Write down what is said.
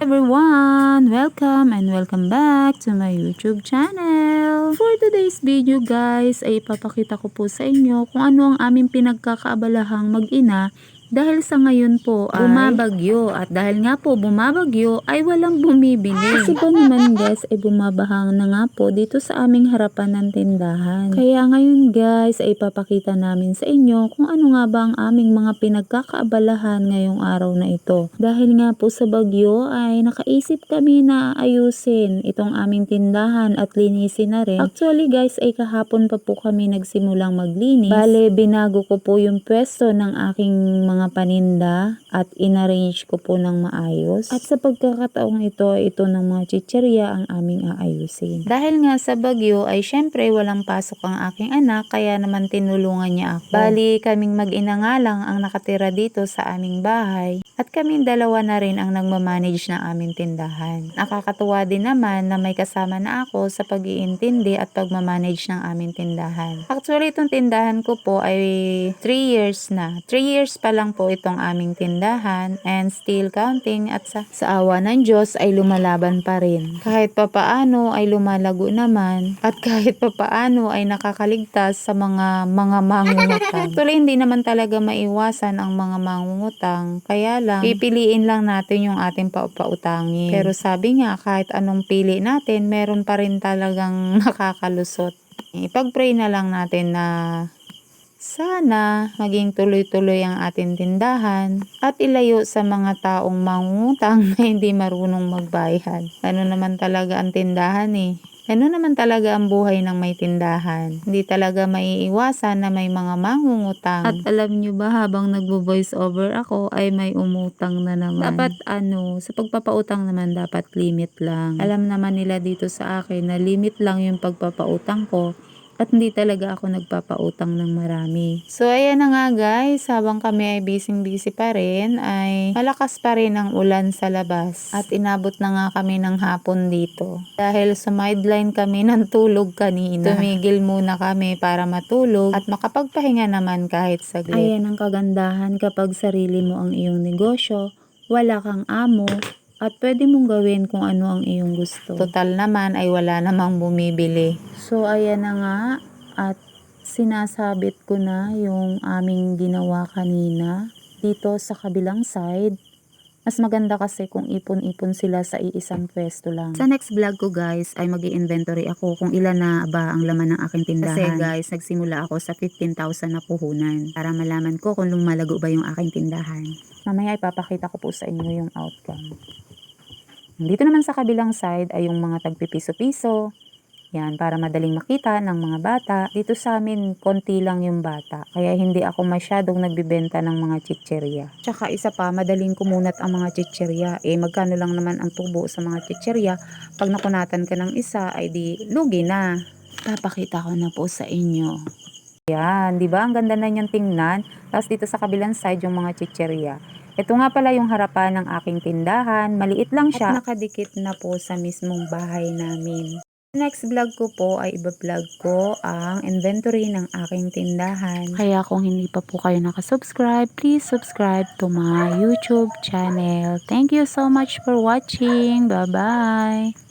everyone! Welcome and welcome back to my YouTube channel. For today's video guys ay ipapakita ko po sa inyo kung ano ang aming pinagkakaabalahang mag-ina dahil sa ngayon po ay bumabagyo at dahil nga po bumabagyo ay walang bumibili. Kasi po naman guys ay bumabahang na nga po dito sa aming harapan ng tindahan. Kaya ngayon guys ay ipapakita namin sa inyo kung ano nga ba ang aming mga pinagkakaabalahan ngayong araw na ito. Dahil nga po sa bagyo ay nakaisip kami na ayusin itong aming tindahan at linisin na rin. Actually guys ay kahapon pa po kami nagsimulang maglinis. Bale binago ko po yung pwesto ng aking mga paninda at inarrange ko po ng maayos. At sa pagkakataong ito, ito ng mga chicherya ang aming aayusin. Dahil nga sa bagyo ay syempre walang pasok ang aking anak kaya naman tinulungan niya ako. Bali kaming mag-ina nga lang ang nakatira dito sa aming bahay at kaming dalawa na rin ang nagmamanage ng aming tindahan. Nakakatuwa din naman na may kasama na ako sa pag-iintindi at pagmamanage ng aming tindahan. Actually itong tindahan ko po ay 3 years na. 3 years pa lang po itong aming tindahan and still counting at sa, sa awa ng Diyos ay lumalaban pa rin. Kahit papaano ay lumalago naman at kahit papaano ay nakakaligtas sa mga mga mangungutang. Actually hindi naman talaga maiwasan ang mga mangungutang kaya lang pipiliin lang natin yung ating paupautangin. Pero sabi nga kahit anong pili natin meron pa rin talagang nakakalusot. Ipag-pray na lang natin na sana maging tuloy-tuloy ang ating tindahan at ilayo sa mga taong mangungutang na hindi marunong magbayad. Ano naman talaga ang tindahan eh. Ano naman talaga ang buhay ng may tindahan. Hindi talaga maiiwasan na may mga mangungutang. At alam nyo ba habang nagbo-voice over ako ay may umutang na naman. Dapat ano, sa pagpapautang naman dapat limit lang. Alam naman nila dito sa akin na limit lang yung pagpapautang ko at hindi talaga ako nagpapautang ng marami. So ayan na nga guys, habang kami ay busy-busy pa rin, ay malakas pa rin ang ulan sa labas. At inabot na nga kami ng hapon dito. Dahil sumideline kami ng tulog kanina. Tumigil muna kami para matulog at makapagpahinga naman kahit saglit. Ayan ang kagandahan kapag sarili mo ang iyong negosyo, wala kang amo, at pwede mong gawin kung ano ang iyong gusto. Total naman ay wala namang bumibili. So ayan na nga at sinasabit ko na yung aming ginawa kanina dito sa kabilang side. Mas maganda kasi kung ipon-ipon sila sa iisang pwesto lang. Sa next vlog ko guys ay mag inventory ako kung ilan na ba ang laman ng aking tindahan. Kasi guys, nagsimula ako sa 15,000 na puhunan para malaman ko kung lumalago ba yung aking tindahan. Mamaya ipapakita ko po sa inyo yung outcome. Dito naman sa kabilang side ay yung mga tagpipiso-piso. Yan, para madaling makita ng mga bata. Dito sa amin, konti lang yung bata. Kaya hindi ako masyadong nagbibenta ng mga chicherya. Tsaka isa pa, madaling kumunat ang mga chicherya. Eh, magkano lang naman ang tubo sa mga chicherya. Pag nakunatan ka ng isa, ay di lugi na. Papakita ko na po sa inyo. Yan, di ba? Ang ganda na niyang tingnan. Tapos dito sa kabilang side yung mga chicherya. Ito nga pala yung harapan ng aking tindahan. Maliit lang siya. At nakadikit na po sa mismong bahay namin. Next vlog ko po ay iba-vlog ko ang inventory ng aking tindahan. Kaya kung hindi pa po kayo nakasubscribe, please subscribe to my YouTube channel. Thank you so much for watching. Bye-bye!